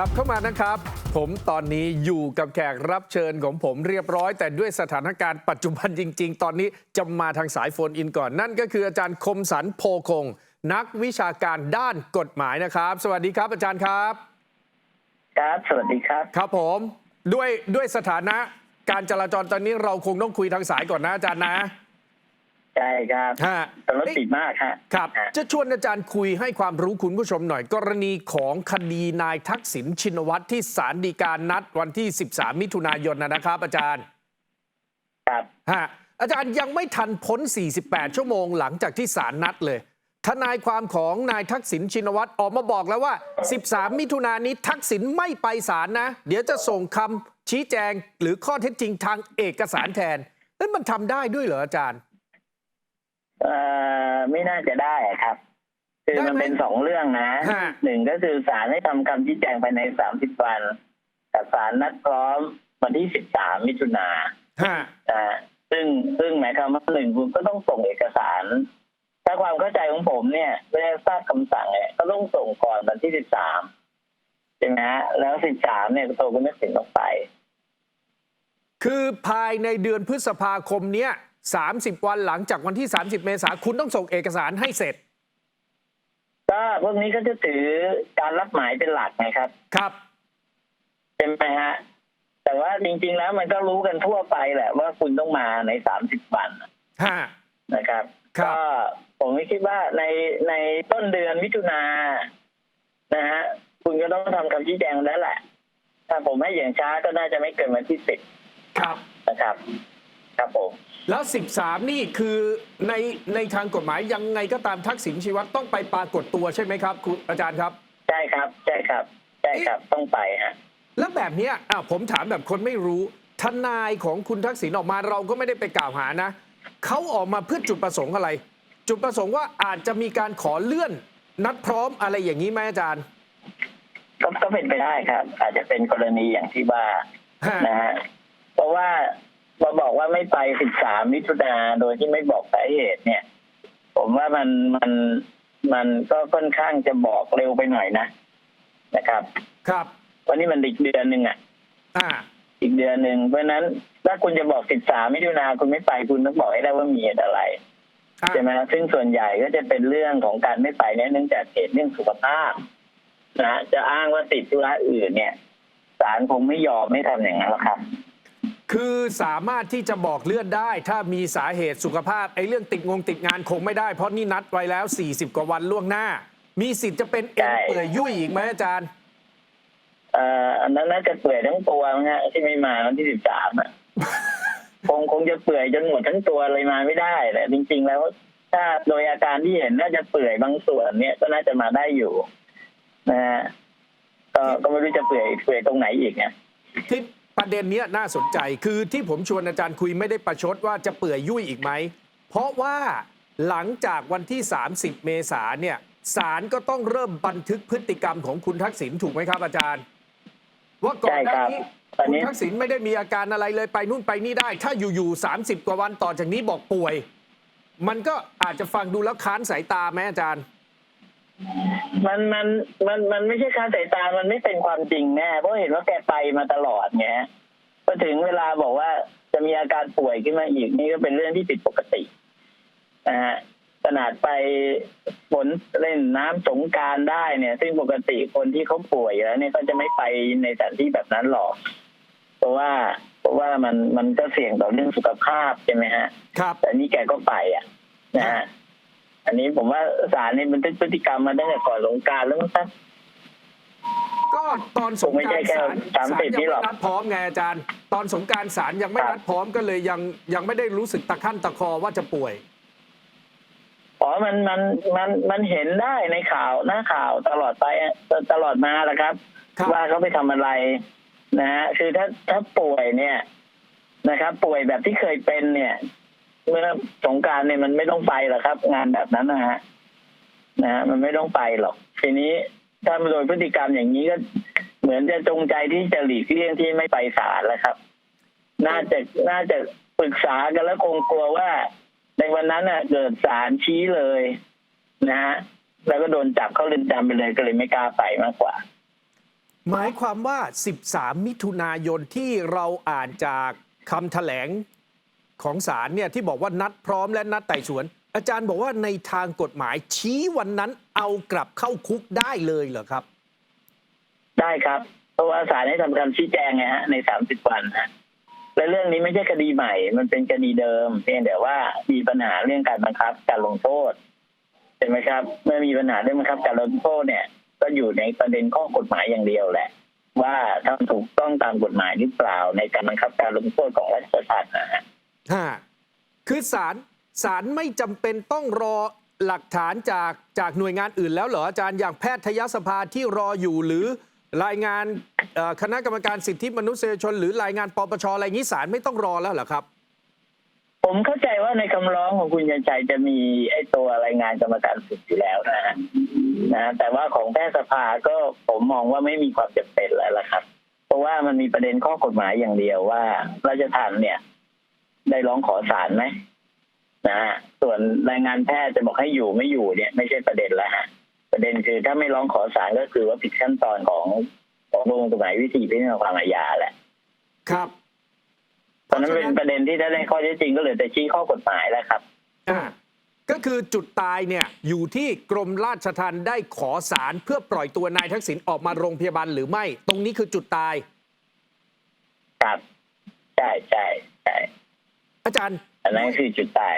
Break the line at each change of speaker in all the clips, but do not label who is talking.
กลับเข้ามานะครับ ผมตอนนี้อยู่กับแขกรับเชิญของผมเรียบร้อย แต่ด้วยสถานการณ์ปัจจุบันจริง ๆ ตอนนี้จะมาทางสายโฟนอินก่อน นั่นก็คืออาจารย์คมสันโพคง นักวิชาการด้านกฎหมายนะครับ สวัสดีครับอาจารย์ครับ
ครับ สวัสดีครับ
ครับผมด้วยด้วยสถานะการจราจรตอนนี้เราคงต้องคุยทางสายก่อนนะอาจารย์นะ
ใช่ครับ
ฮะ
แต่รถติดมากฮะ
ครับ
ฮะ
จะชวนอาจารย์คุยให้ความรู้คุณผู้ชมหน่อย กรณีของคดีนายทักษิณชินวัตรที่ศาลฎีกานัดวันที่ 13 มิถุนายนนะนะครับ อาจารย์
ครับ
ฮะอาจารย์ยังไม่ทันพ้น 48 ชั่วโมงหลังจากที่ศาลนัดเลย ทนายความของนายทักษิณชินวัตรออกมาบอกแล้วว่า 13 มิถุนายนนี้ทักษิณไม่ไปศาลนะ เดี๋ยวจะส่งคำชี้แจงหรือข้อเท็จจริงทางเอกสารแทนนั่นมันทำได้ด้วยเหรออาจารย์
เอ่อไม่น่าจะได้อะครับ คือ
ได้ไหม
มันเป็นสองเรื่องนะ
ฮะ
หนึ่งก็คือศาลให้ทำคำชี้แจงภายในสามสิบวันแต่ศาลนัดพร้อมวันที่สิบสามมิถุนา
ฮะ
อ่าซึ่งซึ่งหมายความว่าหนึ่งคุณก็ต้องส่งเอกสาร ถ้าความเข้าใจของผมเนี่ยเวลาทราบคำสั่งเนี่ยก็ต้องส่งก่อนวันที่สิบสามใช่ไหมฮะแล้วสิบสามเนี่ยตัวคุณทักษิณต้องไป
คือภายในเดือนพฤษภาคมเนี้ย 30 วันหลังจากวันที่ 30 เมษายนคุณต้องส่งเอกสารให้เสร็จ
ก็พวกนี้ก็จะถือการรับหมายเป็นหลักนะครับ
ครับ
เป็นไหมฮะ แต่ว่าจริง ๆ แล้วมันก็รู้กันทั่วไปแหละ ว่าคุณต้องมาในสามสิบวัน
ฮะ
นะครับ
ครับ
ก็ผมไม่คิดว่าในในต้นเดือนมิถุนานะฮะคุณก็ต้องทำคำชี้แจงแล้วแหละถ้าผมให้อย่างช้าก็น่าจะไม่เกินวันที่สิบ
ครับ
นะครับ ครับผม
แล้ว 13 นี่คือในในทางกฎหมายยังไงก็ตามทักษิณชีวัตรต้องไปปรากฏตัวใช่ไหมครับคุณอาจารย์ครับ
ใช่ครับ ใช่ครับ ใช่ครับ ต้องไปฮะ
แล้วแบบเนี้ยอะผมถามแบบคนไม่รู้ทนายของคุณทักษิณออกมาเราก็ไม่ได้ไปกล่าวหานะเขาออกมาเพื่อจุดประสงค์อะไร จุดประสงค์ว่าอาจจะมีการขอเลื่อน นัดพร้อมอะไรอย่างนี้ไหมอาจารย์
ก็ก็เป็นไปได้ครับ อาจจะเป็นกรณีอย่างที่ว่า
ฮะ
นะฮะเพราะว่า มาบอกว่าไม่ไป13มิถุนาโดยที่ไม่บอกสาเหตุเนี่ย ผมว่ามันมันมันก็ค่อนข้างจะบอกเร็วไปหน่อยนะนะครับ
ครับ
วันนี้มันอีกเดือนหนึ่งอะ
อ่า
อีกเดือนหนึ่งเพราะฉะนั้นถ้าคุณจะบอก13มิถุนาคุณไม่ไปคุณต้องบอกให้ได้ว่ามีเหตุอะไร
อ่า
ใช่ไหมซึ่งส่วนใหญ่ก็จะเป็นเรื่องของการไม่ไปเนี่ยเนื่องจากเหตุเรื่องสุขภาพนะฮะจะอ้างว่าติดธุระอื่นเนี่ยศาลคงไม่ยอมไม่ทำอย่างนั้นหรอกครับ
คือสามารถที่จะบอกเลื่อนได้ ถ้ามีสาเหตุสุขภาพไอ้เรื่องติดงงติดงานคงไม่ได้ เพราะนี่นัดไว้แล้ว 40 กว่าวันล่วงหน้า มีสิทธิ์จะเป็นเอ็น
ใช่
เปื่อยยุ่ยอีกไหมอาจารย์
เอ่ออันนั้นน่าจะเปื่อยทั้งตัวนะฮะที่ไม่มาวันที่สิบสามอะคงคงจะเปื่อยจนหมดทั้งตัวเลยมาไม่ได้แต่จริง ๆ แล้ว ถ้าโดยอาการที่เห็นน่าจะเปื่อยบางส่วนเนี่ยก็น่าจะมาได้อยู่นะฮะก็ก็ไม่รู้จะเปื่อยเปื่อยตรงไหนอีกเนี่ย
ที่ ประเด็นเนี้ยน่าสนใจคือที่ผมชวนอาจารย์คุยไม่ได้ประชดว่าจะเปื่อยยุ่ยอีกไหม เพราะว่าหลังจากวันที่ 30 เมษาเนี่ยศาลก็ต้องเริ่มบันทึกพฤติกรรมของคุณทักษิณถูกไหมครับอาจารย์ ว่าก่อนหน้านี้
ใช่ครับตอน
คุณ
นี้
ทักษิณไม่ได้มีอาการอะไรเลยไปนู่นไปนี่ได้ ถ้าอยู่ๆ30 กว่าวันต่อจากนี้บอกป่วย มันก็อาจจะฟังดูแล้วค้านสายตาไหมอาจารย์
มันมันมันมันไม่ใช่ค่าสายตา มันไม่เป็นความจริงแน่เพราะเห็นว่าแกไปมาตลอดไงพอถึงเวลาบอกว่าจะมีอาการป่วยขึ้นมาอีกนี่ก็เป็นเรื่องที่ผิดปกตินะฮะขนาดไปฝนเล่นน้ำสงกรารได้เนี่ย ซึ่งปกติคนที่เขาป่วยอยู่แล้วเนี่ยก็จะไม่ไปในสถานที่แบบนั้นหรอกเพราะว่าเพราะว่ามันมันก็เสี่ยงต่อเรื่องสุขภาพใช่ไหมฮะ
ครับ
แต่นี่แกก็ไปอะนะฮะ อันนี้ผมว่าศาลนี่บันทึกพฤติกรรมมาตั้งแต่ก่อนสงกรารแล้วมั้งครับ
ก็ตอนสง
คงไม่
ก
ใช่
ราร
แค่
ศาล
สาม
ศาล
สิบ
ยัง
นี่หร
ไม่
อก
นัดพร้อมไงอาจารย์ ตอนสงกรารศาลยังไม่
ครับ
นัดพร้อมก็เลยยังยังไม่ได้รู้สึกตะขั้นตะคอว่าจะป่วย
อ๋อมันมันมันมันเห็นได้ในข่าวหน้าข่าวตลอดไปอะตลอดมาแหละครับ
ครับ
ว่าเขาไปทำอะไรนะฮะคือถ้าถ้าป่วยเนี่ยนะครับ ป่วยแบบที่เคยเป็นเนี่ย เมื่อสงการเนี่ยมันไม่ต้องไปหรอกครับ งานแบบนั้นนะฮะนะฮะมันไม่ต้องไปหรอก ทีนี้ถ้าโดยพฤติกรรมอย่างนี้ก็เหมือนจะจงใจที่จะหลีกเลี่ยงที่ไม่ไปศาลแล้วครับ น่าจะน่าจะปรึกษากันแล้วคงกลัวว่า ในวันนั้นน่ะ เกิดศาลชี้เลย นะฮะแล้วก็โดนจับเข้าเรือนจำไปเลยก็เลยไม่กล้าไปมากกว่า
หมายความว่า 13 มิถุนายนที่เราอ่านจากคำแถลง ของศาลเนี่ยที่บอกว่านัดพร้อมและนัดไต่สวน อาจารย์บอกว่าในทางกฎหมายชี้วันนั้นเอากลับเข้าคุกได้เลยเหรอครับ
ได้ครับ เพราะว่าศาลให้ทำคำชี้แจงไงฮะในสามสิบวันฮะและเรื่องนี้ไม่ใช่คดีใหม่ มันเป็นคดีเดิม เพียงแต่ว่ามีปัญหาเรื่องการบังคับการลงโทษเห็นไหมครับ เมื่อมีปัญหาเรื่องบังคับการลงโทษเนี่ย ก็อยู่ในประเด็นข้อกฎหมายอย่างเดียวแหละ ว่าทำถูกต้องตามกฎหมายหรือเปล่าในการบังคับการลงโทษของรัชทัณฑ์นะฮะ
ฮะคือศาลศาลไม่จำเป็นต้องรอหลักฐานจากจากหน่วยงานอื่นแล้วเหรออาจารย์อย่างแพทยสภาที่รออยู่หรือรายงานเอ่อคณะกรรมการสิทธิมนุษยชน หรือรายงานปปชอะไรอย่างนี้ศาลไม่ต้องรอแล้วเหรอครับ
ผมเข้าใจว่าในคำร้องของคุณยันชัยจะมีไอ้ตัวรายงานกรรมการสิทธิ์อยู่แล้วนะฮะนะแต่ว่าของแพทยสภาก็ผมมองว่าไม่มีความจำเป็นแล้วล่ะครับ เพราะว่ามันมีประเด็นข้อกฎหมายอย่างเดียวว่าราชทัณฑ์เนี่ย ได้ร้องขอศาลไหมนะฮะส่วนรายงานแพทย์จะบอกให้อยู่ไม่อยู่เนี่ย ไม่ใช่ประเด็นแล้วฮะประเด็นคือถ้าไม่ร้องขอศาลก็คือว่าผิดขั้นตอนของของประมวลกฎหมายวิธีพิจารณาความอาญาแหละ
ครับ
ตอนนั้นเป็นประเด็นที่ถ้าได้ข้อเท็จจริงก็เหลือแต่ชี้ข้อกฎหมายแล้วครับ
อ่าก็คือจุดตายเนี่ยอยู่ที่กรมราชทัณฑ์ได้ขอสารเพื่อปล่อยตัวนายทักษิณออกมาโรงพยาบาลหรือไม่ ตรงนี้คือจุดตาย
ครับใช่ใช่ใช่
อาจารย์
อันนั้นคือจุดตาย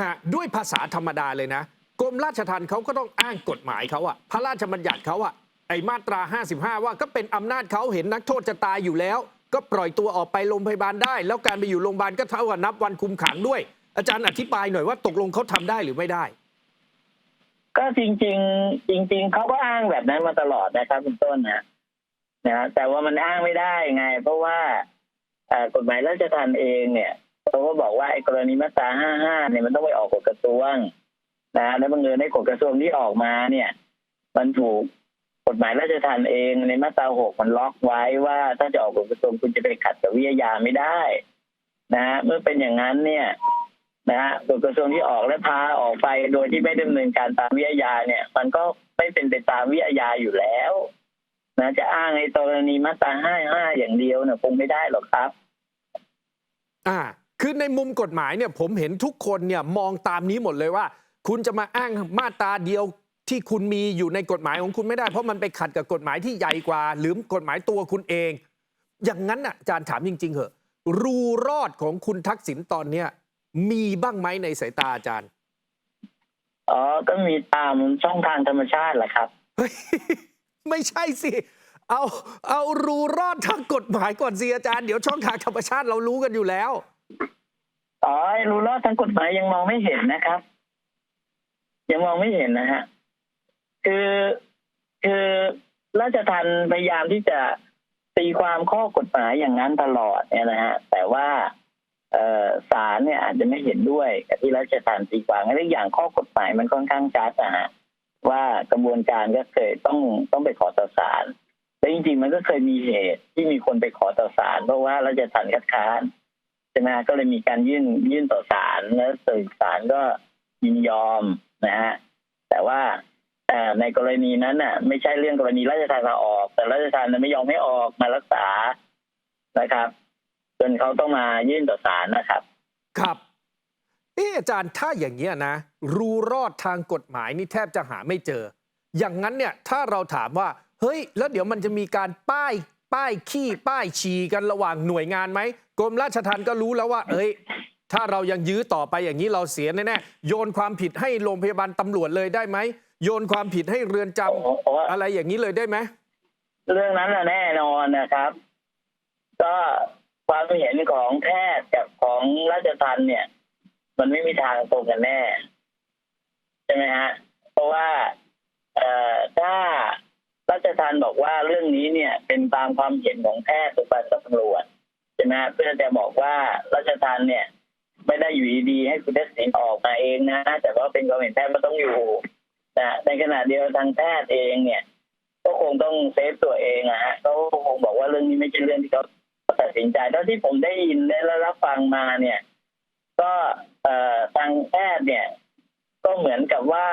ฮะด้วยภาษาธรรมดาเลยนะกรมราชทัณฑ์เขาก็ต้องอ้างกฎหมายเขาอะพระราชบัญญัติเขาอะไอมาตรา 55 ว่าก็เป็นอำนาจเขาเห็นนักโทษจะตายอยู่แล้ว ก็ปล่อยตัวออกไปโรงพยาบาลได้ แล้วการไปอยู่โรงพยาบาลก็เท่ากับนับวันคุมขังด้วย อาจารย์อธิบายหน่อยว่าตกลงเขาทำได้หรือไม่ได้
ก็จริง ๆ จริง ๆเขาก็อ้างแบบนั้นมาตลอดนะครับคุณต้นนะนะฮะแต่ว่ามันอ้างไม่ได้ไง เพราะว่าเอ่อกฎหมายราชทัณฑ์เองเนี่ย เขาก็บอกว่าไอ้กรณีมาตรา55เนี่ยมันต้องไปออกกฎกระทรวงนะแล้วบังเอิญในกฎกระทรวงที่ออกมาเนี่ย มันถูกกฎหมายราชทัณฑ์เองในมาตรา6มันล็อกไว้ว่าถ้าจะออกกฎกระทรวงคุณจะไปขัดกับวิทยาไม่ได้ นะเมื่อเป็นอย่างนั้นเนี่ยนะฮะกฎกระทรวงที่ออกและพาออกไปโดยที่ไม่ดำเนินการตามวิทยาเนี่ย มันก็ไม่เป็นไปตามวิทยาอยู่แล้วนะจะอ้างในกรณีมาตราห้าห้าอย่างเดียวเนี่ยคงไม่ได้หรอกครับ
อ่า คือในมุมกฎหมายเนี่ยผมเห็นทุกคนเนี่ยมองตามนี้หมดเลยว่า คุณจะมาอ้างมาตราเดียวที่คุณมีอยู่ในกฎหมายของคุณไม่ได้ เพราะมันไปขัดกับกฎหมายที่ใหญ่กว่า หรือกฎหมายตัวคุณเอง อย่างนั้นอะอาจารย์ถามจริง ๆเหอะรูรอดของคุณทักษิณตอนเนี้ยมีบ้างไหมในสายตาอาจารย์
อ๋อก็มีตามช่องทางธรรมชาติแหละครับ
เฮ้ยไม่ใช่สิ เอาเอารูรอดทางกฎหมายก่อนสิอาจารย์ เดี๋ยวช่องทางธรรมชาติเรารู้กันอยู่แล้ว
อ๋อรู้รอดทางกฎหมายยังมองไม่เห็นนะครับ ยังมองไม่เห็นนะฮะคือคือราชทันพยายามที่จะตีความข้อกฎหมายอย่างนั้นตลอดเนี่ยนะฮะแต่ว่าเอศาลเนี่ยอาจจะไม่เห็นด้วยกับที่ราชทันตีความและอีกอย่างข้อกฎหมายมันค่อนข้างชัดนะฮะว่ากระบวนการก็เคยต้องต้องไปขอต่อศาลและจริงๆมันก็เคยมีเหตุที่มีคนไปขอต่อศาลเพราะว่าราชทันคัดค้าน ใช่ไหมก็เลยมีการยื่นยื่นต่อศาลแล้วสื่อศาลก็ยินยอมนะฮะแต่ว่าในกรณีนั้นน่ะ ไม่ใช่เรื่องกรณีราชทานมาออก แต่ราชทานไม่ยอมให้ออกมารักษานะครับจนเขาต้องมายื่นต่อศาลนะครับ
ครับเอออาจารย์ถ้าอย่างเงี้ยนะ รูรอดทางกฎหมายนี่แทบจะหาไม่เจอ อย่างนั้นเนี่ย ถ้าเราถามว่า เฮ้ย แล้วเดี๋ยวมันจะมีการป้าย ป้ายขี้ป้ายฉี่กันระหว่างหน่วยงานไหมกรมราชทัณฑ์ก็รู้แล้วว่า เอ้ย ถ้าเรายังยื้อต่อไปอย่างนี้เราเสียแน่ๆโยนความผิดให้โรงพยาบาลตำรวจเลยได้ไหมโยนความผิดให้เรือนจำ
โอ้โห
อะไรอย่างนี้เลยได้ไหม
เรื่องนั้นน่ะแน่นอนนะครับ ก็ความเห็นของแพทย์กับของราชทันเนี่ย มันไม่มีทางตรงกันแน่ ใช่ไหมฮะ เพราะว่า เอ่อถ้า ราชทันบอกว่าเรื่องนี้เนี่ยเป็นตามความเห็นของแพทย์สุบันตำรวจใช่ไหมเพื่อจะบอกว่าราชทันเนี่ย ไม่ได้อยู่ดีๆให้คุณทักษิณออกมาเองนะ แต่ว่าเป็นความเห็นแพทย์มันต้องอยู่นะในขณะเดียวทางแพทย์เองเนี่ย ก็คงต้องเซฟตัวเองอะฮะเขาคงบอกว่าเรื่องนี้ไม่ใช่เรื่องที่เขาตัดสินใจเท่าที่ผมได้ยินและรับฟังมาเนี่ย ก็เอ่อทางแพทย์เนี่ย ก็เหมือนกับว่า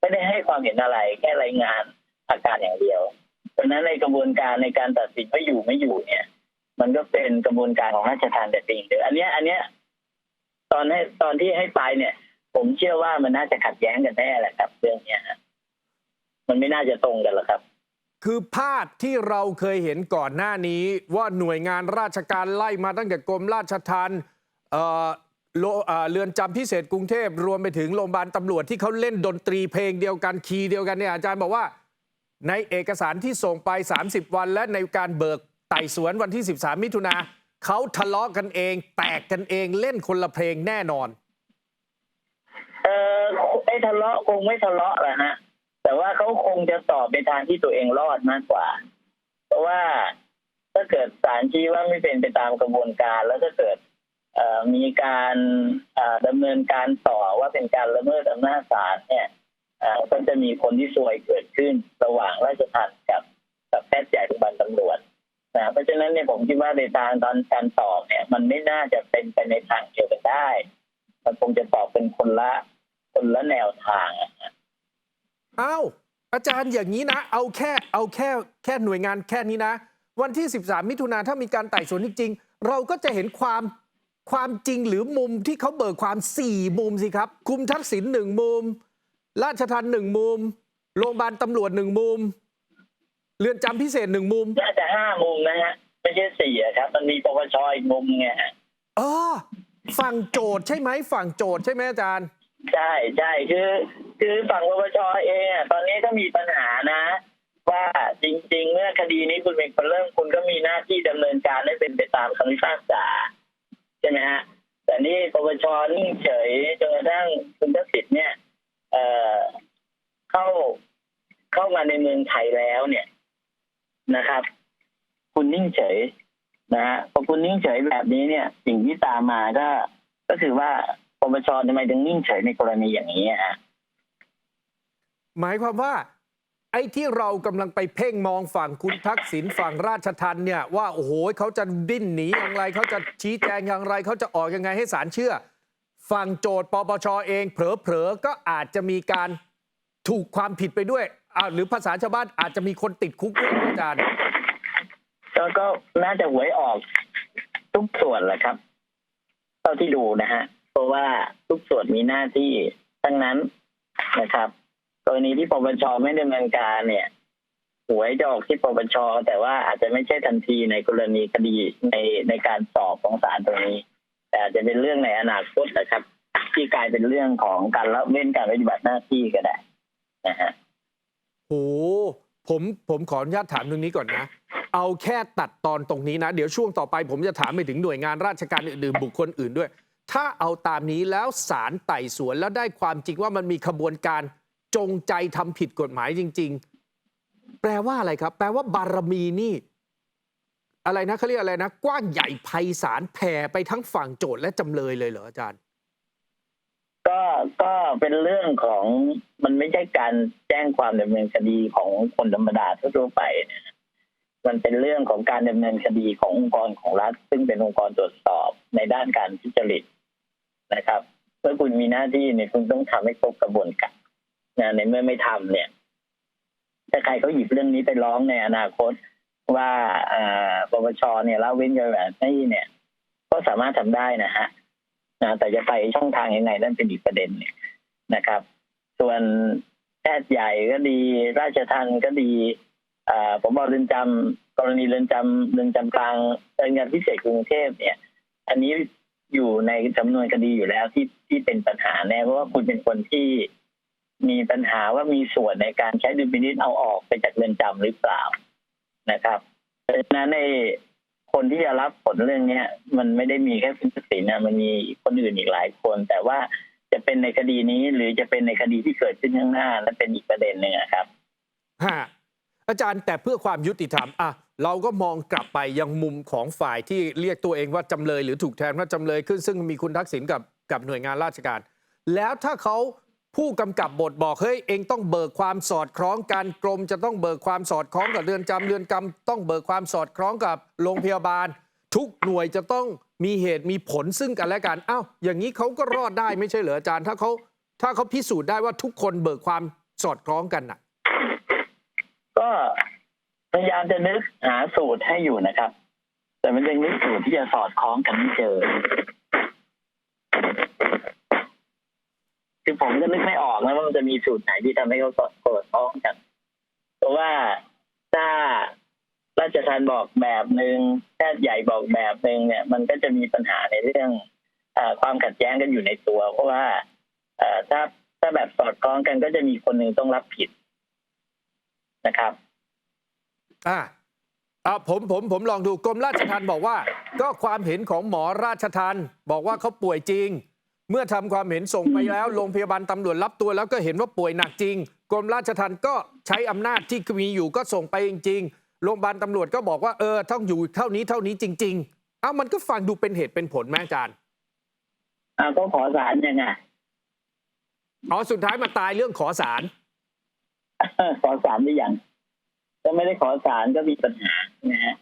ไม่ได้ให้ความเห็นอะไรแค่รายงาน อาการอย่างเดียวเพราะฉะนั้นในกระบวนการในการตัดสินว่าอยู่ไม่อยู่เนี่ย มันก็เป็นกระบวนการของราชทานแต่สิ่งเดี๋ยวอันเนี้ยอันเนี้ยตอนให้ตอนที่ให้ไปเนี่ย ผมเชื่อว่ามันน่าจะขัดแย้งกันแน่แหละครับเรื่องเนี้ยมันไม่น่าจะตรงกันหรอกครับ
คือภาพที่เราเคยเห็นก่อนหน้านี้ว่าหน่วยงานราชการไล่มาตั้งแต่กรมราชทัณฑ์เอ่อเอ่อเรือนจำพิเศษกรุงเทพรวมไปถึงโรงพยาบาลตำรวจที่เขาเล่นดนตรีเพลงเดียวกันคีย์เดียวกันเนี่ยอาจารย์บอกว่า ในเอกสารที่ส่งไป 30 วัน และในการเบิกไต่สวนวันที่ 13 มิถุนาเขาทะเลาะกันเอง แตกกันเองเล่นคนละเพลงแน่นอน
เออไอ้ทะเลาะคงไม่ทะเลาะแหละฮะ แต่ว่าเขาคงจะตอบในทางที่ตัวเองรอดมากกว่า เพราะว่าถ้าเกิดศาลชี้ว่าไม่เป็นไปตามกระบวนการ แล้วถ้าเกิดเออมีการเออดำเนินการต่อว่าเป็นการละเมิดอำนาจศาลเนี่ย ก็จะมีคนที่ซวยเกิดขึ้น ระหว่างราชทัณฑ์กับกับแพทย์ใหญ่โรงพยาบาลตำรวจนะเพราะฉะนั้นเนี่ยผมคิดว่าในทางตอนการตอบเนี่ย มันไม่น่าจะเป็นไปในทางเดียวกันได้ มันคงจะตอบเป็นคนละคนละแนวทางอะ
อ้าวอาจารย์อย่างนี้นะ เอาแค่เอาแค่แค่หน่วยงานแค่นี้นะ วันที่ 13 มิถุนาถ้ามีการไต่สวนจริงๆ เราก็จะเห็นความความจริงหรือมุมที่เขาเบิกความ 4 มุมสิครับ คุมทักษิณหนึ่งมุม ราชทันหนึ่งมุม โรงพยาบาลตำรวจหนึ่งมุม เรือนจำพิเศษหนึ่งมุม
น่าจะห้ามุมนะฮะ ไม่ใช่สี่อะครับ มันมีปปชอีกมุมไงฮะ
เออฝั่งโจทย์ใช่ไหมฝั่งโจทย์ใช่ไหมอาจารย์
ใช่ใช่คือ คือฝั่งปปชเองอะตอนนี้ก็มีปัญหานะ ว่าจริง ๆ เมื่อคดีนี้คุณเป็นคนเริ่มคุณก็มีหน้าที่ดำเนินการให้เป็นไปตามคำพิพากษาใช่ไหมฮะแต่นี่ปปชนิ่งเฉยจนกระทั่งคุณทักษิณเนี่ย เอ่อเข้าเข้ามาในเมืองไทยแล้วเนี่ยนะครับ คุณนิ่งเฉยนะฮะพอคุณนิ่งเฉยแบบนี้เนี่ย สิ่งที่ตามมาก็ ก็คือว่าปปชทำไมถึงนิ่งเฉยในกรณีอย่างนี้อะฮะ
หมายความว่า ไอ้ที่เรากำลังไปเพ่งมองฝั่งคุณทักษิณฝั่งราชทันเนี่ยว่าโอ้โหเขาจะดิ้นหนีอย่างไรเขาจะชี้แจงอย่างไรเขาจะออกยังไงให้ศาลเชื่อ ฝั่งโจทย์ปปชเองเผลอๆก็อาจจะมีการถูกความผิดไปด้วยอ่าหรือภาษาชาวบ้านอาจจะมีคนติดคุกด้วยอาจารย์
ก็ก็น่าจะหวยออกทุกส่วนแหละครับ เท่าที่ดูนะฮะ เพราะว่าทุกส่วนมีหน้าที่ทั้งนั้นนะครับกรณีที่ปปชไม่ดำเนินการเนี่ยหวยจะออกที่ปปชแต่ว่าอาจจะไม่ใช่ทันทีในกรณีคดีในในการสอบของศาลตรงนี้ อาจจะเป็นเรื่องในอนาคตนะครับ ที่กลายเป็นเรื่องของการละเว้นการปฏิบัติหน้าที่ก็ได้นะฮะ
โอ้ผมผมขออนุญาตถามตรงนี้ก่อนนะ เอาแค่ตัดตอนตรงนี้นะ เดี๋ยวช่วงต่อไป ผมจะถามไปถึงหน่วยงานราชการอื่นๆบุคคลอื่นด้วย ถ้าเอาตามนี้แล้วศาลไต่สวนแล้วได้ความจริงว่ามันมีขบวนการจงใจทำผิดกฎหมายจริง ๆ แปลว่าอะไรครับ แปลว่าบารมีนี่ อะไรนะเขาเรียกอะไรนะ กว้างใหญ่ไพศาลแผ่ไปทั้งฝั่งโจทย์และจำเลยเลยเหรออาจารย์
ก็ก็เป็นเรื่องของมันไม่ใช่การแจ้งความดำเนินคดีของคนธรรมดาทั่วไปเนี่ยมันเป็นเรื่องของการดำเนินคดีขององค์กรของรัฐ ซึ่งเป็นองค์กรตรวจสอบในด้านการทุจริตนะครับ เมื่อคุณมีหน้าที่เนี่ยคุณต้องทำให้ครบกระบวนการนะในเมื่อไม่ทำเนี่ย ถ้าใครเขาหยิบเรื่องนี้ไปร้องในอนาคต ว่าปปชเนี่ยละเว้นการแบบนี้เนี่ย ก็สามารถทำได้นะฮะนะแต่จะไปช่องทางยังไงนั่นเป็นอีกประเด็นนะครับ ส่วนแพทย์ใหญ่ก็ดี ราชทันก็ดีผมบอกเรือนจำกรณีเรือนจำเรือนจำกลางเรือนจำพิเศษกรุงเทพเนี่ย อันนี้อยู่ในจำนวนคดีอยู่แล้วที่ที่เป็นปัญหาแน่เพราะว่าคุณเป็นคนที่มีปัญหาว่ามีส่วนในการใช้ดุลพินิจเอาออกไปจากเรือนจำหรือเปล่า นะครับเพราะฉะนั้นในคนที่จะรับผลเรื่องเนี้ย มันไม่ได้มีแค่คุณทักษิณนะมันมีคนอื่นอีกหลายคน แต่ว่าจะเป็นในคดีนี้หรือจะเป็นในคดีที่เกิดขึ้นข้างหน้านั่นเป็นอีกประเด็นหนึ่งครับ
ฮะอาจารย์แต่เพื่อความยุติธรรมอะเราก็มองกลับไปยังมุมของฝ่ายที่เรียกตัวเองว่าจำเลยหรือถูกแทนว่าจำเลยขึ้น ซึ่งมีคุณทักษิณกับกับหน่วยงานราชการ แล้วถ้าเขา ผู้กำกับบทบอกเฮ้ยเองต้องเบิกความสอดคล้องกันกรมจะต้องเบิกความสอดคล้องกับเรือนจำเรือนจำต้องเบิกความสอดคล้องกับโรงพยาบาล ทุกหน่วยจะต้องมีเหตุมีผลซึ่งกันและกันอ้าวอย่างนี้เขาก็รอดได้ไม่ใช่เหรออาจารย์ ถ้าเขาถ้าเขาพิสูจน์ได้ว่าทุกคนเบิกความสอดคล้องกันน่ะ
ก็พยายามจะนึกหาสูตรให้อยู่นะครับ แต่มันยังนึกสูตรที่จะสอดคล้องกันไม่เจอ คือผมก็นึกไม่ออกนะว่ามันจะมีสูตรไหนที่ทำให้เขาสอดคล้องกัน เพราะว่าถ้าราชทันบอกแบบหนึ่งแพทย์ใหญ่บอกแบบหนึ่งเนี่ย มันก็จะมีปัญหาในเรื่องอความขัดแย้งกันอยู่ในตัว เพราะว่าอถ้าถ้าแบบสอดคล้องกันก็จะมีคนหนึ่งต้องรับผิดนะครับ
อ่าอ่าผมผมผมลองดูกรมราชทัณฑ์บอกว่า ก็ความเห็นของหมอราชทัณฑ์บอกว่าเขาป่วยจริง เมื่อทำความเห็นส่งไปแล้วโรงพยาบาลตำรวจรับตัวแล้วก็เห็นว่าป่วยหนักจริง กรมราชทัณฑ์ก็ใช้อำนาจที่มีอยู่ก็ส่งไปจริงๆโรงพยาบาลตำรวจก็บอกว่าเออต้องอยู่เท่านี้เท่านี้จริง ๆ เอ้ามันก็ฟังดูเป็นเหตุเป็นผลแม่อาจารย์
อ่าก็ขอสารยังไง
อ๋อสุดท้ายมาตายเรื่องขอสาร
ขอสารได้ยังถ้าไม่ได้ขอสารก็มีปัญหานะฮะ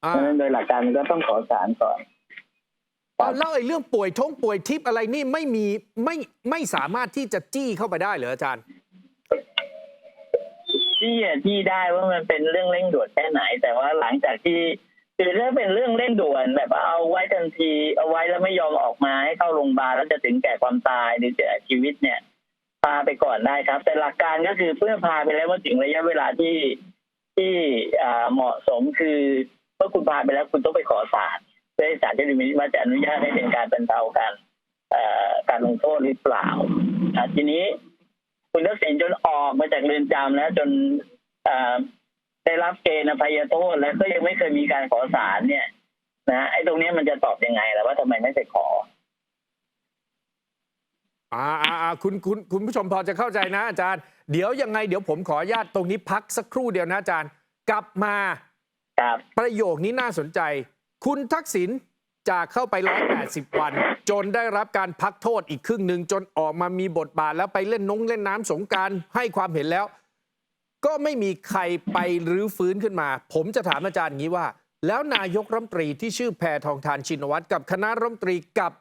เพ
อ่า
ราะฉะนั้นโดยหลักการมันก็ต้องขอสารก่อน
อ๋อแล้วไอ้เรื่องป่วยท้องป่วยทิพย์อะไรนี่ไม่มีไม่ไม่สามารถที่จะจี้เข้าไปได้เหรออาจารย์
ที่อะที่ได้ว่ามันเป็นเรื่องเร่งด่วนแค่ไหน แต่ว่าหลังจากที่คือถ้าเป็นเรื่องเร่งด่วนแบบว่าเอาไว้ทันทีเอาไว้แล้วไม่ยอมออกมาให้เข้าโรงพยาบาลแล้วจะถึงแก่ความตายหรือเสียชีวิตเนี่ย พาไปก่อนได้ครับ แต่หลักการก็คือเพื่อพาไปแล้วว่าถึงระยะเวลาที่ที่อ่าเหมาะสมคือเมื่อคุณพาไปแล้วคุณต้องไปขอศาล เพื่อให้ศาลจะดูมิว่าจะอนุญาตให้เป็นการบรรเทาการเอ่อการลงโทษหรือเปล่าอ่าทีนี้คุณทักษิณจนออกมาจากเรือนจำแล้วจนอ่าได้รับเกณฑ์อภัยโทษแล้วก็ยังไม่เคยมีการขอศาลเนี่ยนะไอ้ตรงเนี้ยมันจะตอบยังไงล่ะว่าทำไมไม่ไปขอ
อ่าอ่าอ่าคุณคุณคุณผู้ชมพอจะเข้าใจนะ อาจารย์ เดี๋ยวยังไงเดี๋ยวผมขออนุญาตตรงนี้พักสักครู่เดียวนะอาจารย์ กลับมา
ครับ
ประโยคนี้น่าสนใจ คุณทักษิณจากเข้าไป 180 วัน จนได้รับการพักโทษอีกครึ่งหนึ่งจนออกมามีบทบาทแล้วไปเล่นนงเล่นน้ำสงการให้ความเห็นแล้ว ก็ไม่มีใครไปรื้อฟื้นขึ้นมา ผมจะถามอาจารย์อย่างนี้ว่า แล้วนายกรัฐมนตรีที่ชื่อแพทองทานชินวัตรกับคณะรัฐมนตรีกับ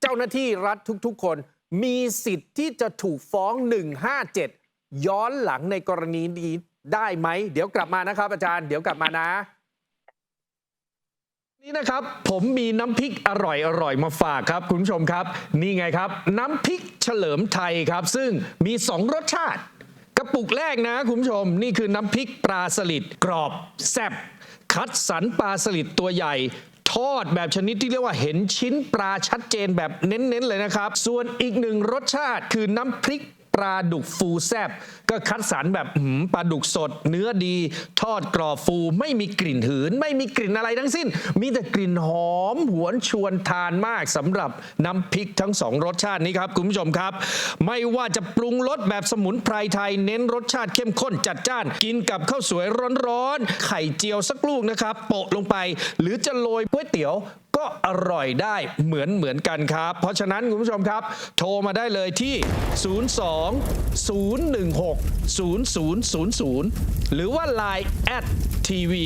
เจ้าหน้าที่รัฐทุก ๆ คน มีสิทธิ์ที่จะถูกฟ้อง 157 ย้อนหลังในกรณีนี้ได้ไหม เดี๋ยวกลับมานะครับอาจารย์ เดี๋ยวกลับมานะ นี่นะครับผมมีน้ำพริกอร่อยอร่อยมาฝากครับ คุณผู้ชมครับ นี่ไงครับ น้ำพริกเฉลิมไทยครับ ซึ่งมี 2 รสชาติ กระปุกแรกนะ คุณผู้ชม นี่คือน้ำพริกปลาสลิดกรอบแซ่บคัดสรรปลาสลิดตัวใหญ่ทอดแบบชนิดที่เรียกว่าเห็นชิ้นปลาชัดเจนแบบเน้นๆเลยนะครับ ส่วนอีกหนึ่งรสชาติคือน้ำพริก ปลาดุกฟูแซบก็คัดสรรแบบหืมปลาดุกสด เนื้อดี ทอดกรอบฟูไม่มีกลิ่นหืน ไม่มีกลิ่นอะไรทั้งสิ้น มีแต่กลิ่นหอมหวนชวนทานมากสำหรับน้ำพริกทั้งสองรสชาตินี้ครับคุณผู้ชมครับ ไม่ว่าจะปรุงรสแบบสมุนไพรไทย เน้นรสชาติเข้มข้นจัดจ้าน กินกับข้าวสวยร้อนๆไข่เจียวสักลูกนะครับโปะลงไป หรือจะโรยก๋วยเตี๋ยว อร่อยได้เหมือนเหมือนกันครับ เพราะฉะนั้นคุณผู้ชมครับ โทรมาได้เลยที่ 02 016 0000 หรือว่า Line แอดทีวี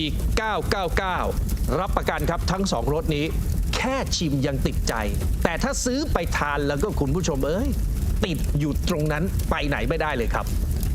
999 รับประกันครับทั้งสองรสนี้ แค่ชิมยังติดใจ แต่ถ้าซื้อไปทานแล้วก็คุณผู้ชมเอ้ย ติดอยู่ตรงนั้นไปไหนไม่ได้เลยครับ